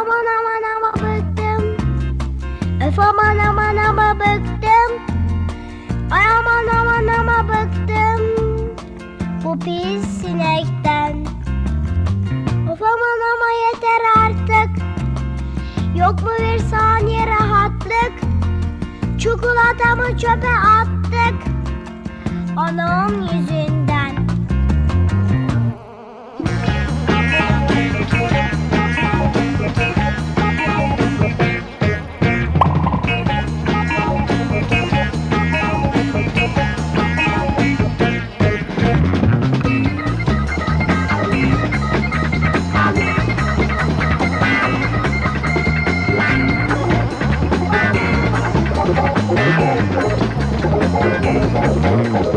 aman aman ama bıktım. Öf aman aman ama bıktım. Ay aman aman ama bıktım. Bu pis sinekten. Of aman ama yeter artık. Yok mu bir saniye rahatlık? Çikolatamı çöpe attık. Anam yüzünden. Thank you.